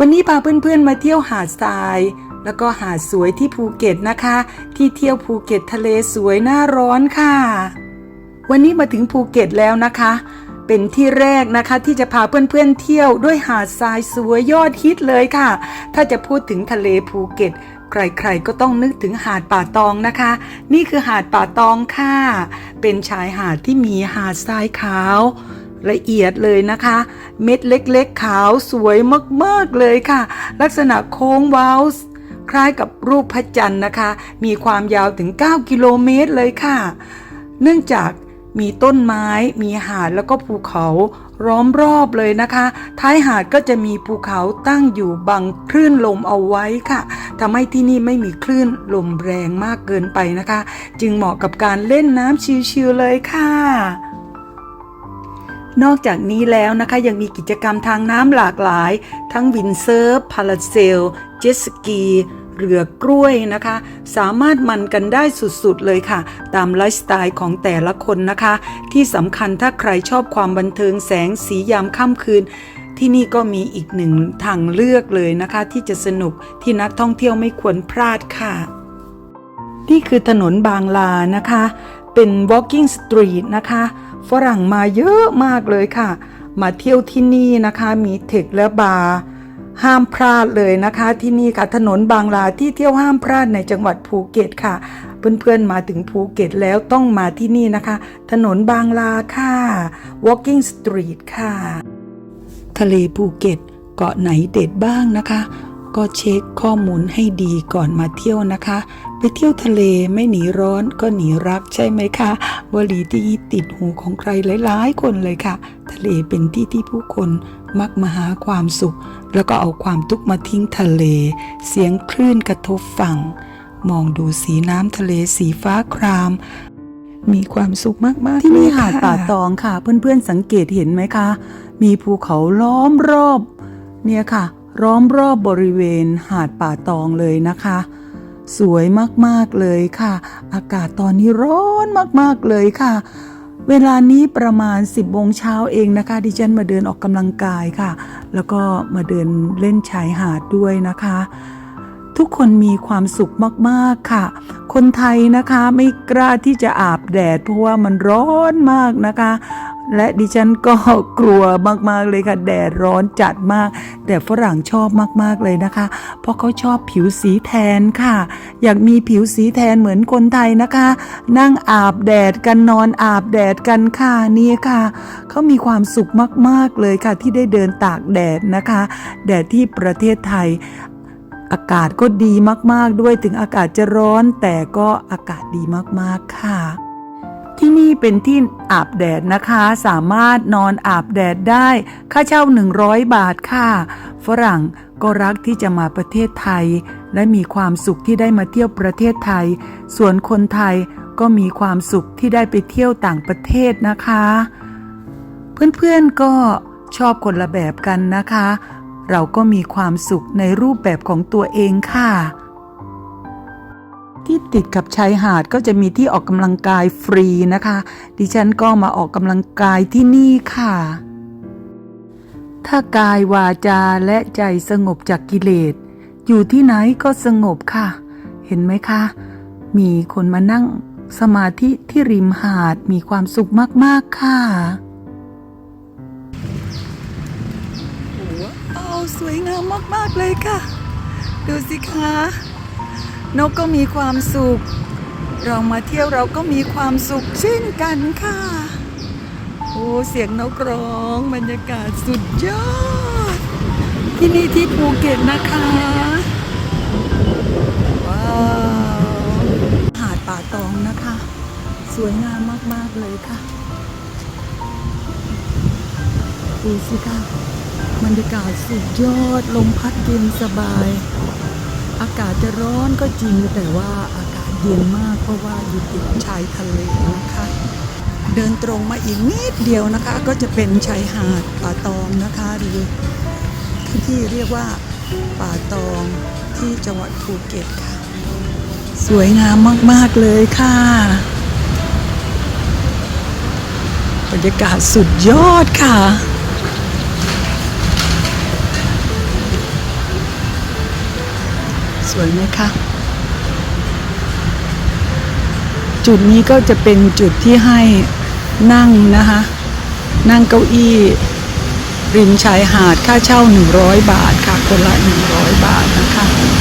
วันนี้พาเพื่อนๆมาเที่ยวหาดทราย แล้วก็หาดสวยที่ภูเก็ตนะคะ ที่เที่ยวภูเก็ตทะเลสวยหน้าร้อนค่ะ วันนี้มาถึงภูเก็ตแล้วนะคะ เป็นที่แรกนะคะที่จะพาเพื่อนๆเที่ยวด้วยหาดทรายสวยยอดฮิตเลยค่ะ ถ้าจะพูดถึงทะเลภูเก็ตใครๆก็ต้องนึกถึงหาดป่าตองนะคะ นี่คือหาดป่าตองค่ะ เป็นชายหาดที่มีหาดทรายขาว ละเอียดเลยนะคะ เม็ดเล็กๆ ขาวสวยมากๆเลยค่ะ ลักษณะโค้งเว้าคล้ายกับรูปพระจันทร์นะคะ มีความยาวถึง 9 กิโลเมตรเลยค่ะ เนื่องจากมีต้นไม้ มีหาดแล้วก็ภูเขาล้อมรอบเลยนะคะ ท้ายหาดก็จะมีภูเขาตั้งอยู่บังคลื่นลมเอาไว้ค่ะทำให้ที่นี่ไม่มีคลื่นลมแรงมากเกินไปนะคะ จึงเหมาะกับการเล่นน้ำชิลๆเลยค่ะ นอกจากนี้แล้วนะคะยังมีกิจกรรมทางน้ำหลากหลาย ทั้งวินเซิร์ฟพาราเซล เจ็ตสกีเรือกล้วยนะคะ สามารถมันกันได้สุดๆเลยค่ะ ตามไลฟ์สไตล์ของแต่ละคนนะคะ ที่สำคัญถ้าใครชอบความบันเทิงแสงสียามค่ำคืน ที่นี่ก็มีอีกหนึ่งทางเลือกเลยนะคะ ที่จะสนุกที่นักท่องเที่ยวไม่ควรพลาดค่ะ นี่คือถนนบางลานะคะ เป็น walking street นะคะ ฝรั่งมาเยอะมากเลยค่ะ มาเที่ยวที่นี่นะคะมีเทคและบาร์ห้ามพลาดเลยนะคะที่นี่ค่ะถนนบางลาที่เที่ยวห้ามพลาดในจังหวัดภูเก็ตค่ะ เพื่อนๆมาถึงภูเก็ตแล้วต้องมาที่นี่นะคะ ถนนบางลาค่ะ walking street ค่ะ ทะเลภูเก็ตเกาะไหนเด็ดบ้างนะคะ ก็เช็คข้อมูลให้ดีก่อนมาเที่ยวนะคะ ไปเที่ยวทะเลไม่หนีร้อนก็หนีรักใช่ไหมคะวลีที่ติดหูของใครหลายๆ คนเลยค่ะ ทะเลเป็นที่ที่ผู้คนมักมาหาความสุข แล้วก็เอาความทุกข์มาทิ้งทะเล เสียงคลื่นกระทบฝั่ง มองดูสีน้ำทะเลสีฟ้าครามมีความสุขมากๆที่นี่หาดป่าตองค่ะ เพื่อนๆสังเกตเห็นไหมคะ มีภูเขาล้อมรอบ เนี่ยค่ะ ล้อมรอบบริเวณหาดป่าตองเลยนะคะ สวยมากๆเลยค่ะ อากาศตอนนี้ร้อนมากๆเลยค่ะ เวลานี้ประมาณ 10โมงเช้าเองนะคะ ดิฉันมาเดินออกกำลังกายค่ะ แล้วก็มาเดินเล่นชายหาดด้วยนะคะ ทุกคนมีความสุขมากๆค่ะ คนไทยนะคะไม่กล้าที่จะอาบแดด เพราะว่ามันร้อนมากนะคะและดิฉันก็กลัวมาก ๆ เลยค่ะ แดดร้อนจัดมาก แต่ฝรั่งชอบมากๆเลยนะคะ เพราะเขาชอบผิวสีแทนค่ะ อยากมีผิวสีแทนเหมือนคนไทยนะคะ นั่งอาบแดดกันนอนอาบแดดกันค่ะนี่ค่ะเขามีความสุขมากๆเลยค่ะ ที่ได้เดินตากแดดนะคะ แดดที่ประเทศไทยอากาศก็ดีมากๆด้วยถึงอากาศจะร้อนแต่ก็อากาศดีมากๆค่ะ ที่นี่เป็นที่อาบแดดนะคะ สามารถนอนอาบแดดได้ ค่าเช่า 100 บาทค่ะ ฝรั่งก็รักที่จะมาประเทศไทย และมีความสุขที่ได้มาเที่ยวประเทศไทย ส่วนคนไทยก็มีความสุขที่ได้ไปเที่ยวต่างประเทศนะคะ เพื่อนๆก็ชอบคนละแบบกันนะคะ เราก็มีความสุขในรูปแบบของตัวเองค่ะ ที่ติดกับชายหาดก็จะมีที่ออกกำลังกายฟรีนะคะ ดิฉันก็มาออกกำลังกายที่นี่ค่ะ ถ้ากายวาจาและใจสงบจากกิเลส อยู่ที่ไหนก็สงบค่ะ เห็นไหมคะ มีคนมานั่งสมาธิที่ริมหาดมีความสุขมาก ๆ ค่ะว้สวยงามมาก ๆ เลยค่ะ ดูสิคะ นกก็มีความสุข เรามาเที่ยวเราก็มีความสุขเช่นกันค่ะ โอ้เสียงนกร้องบรรยากาศสุดยอด ที่นี่ที่ภูเก็ตนะคะ ว้าว หาดป่าตองนะคะ สวยงามมาก ๆ เลยค่ะดูสิคะบรรยากาศสุดยอดลมพัดเย็นสบาย อากาศจะร้อนก็จริงแต่ว่าอากาศเย็นมากเพราะว่าอยู่ติดชายทะเลนะคะ เดินตรงมาอีกนิดเดียวนะคะ ก็จะเป็นชายหาดป่าตองนะคะหรือที่เรียกว่าป่าตองที่จังหวัดภูเก็ตค่ะ สวยงามมาก ๆ เลยค่ะ บรรยากาศสุดยอดค่ะ วยไหมคะ จุดนี้ก็จะเป็นจุดที่ให้นั่งนะคะ นั่งเก้าอี้ริมชายหาดค่าเช่า 100 บาทค่ะ คนละ 100 บาทนะคะ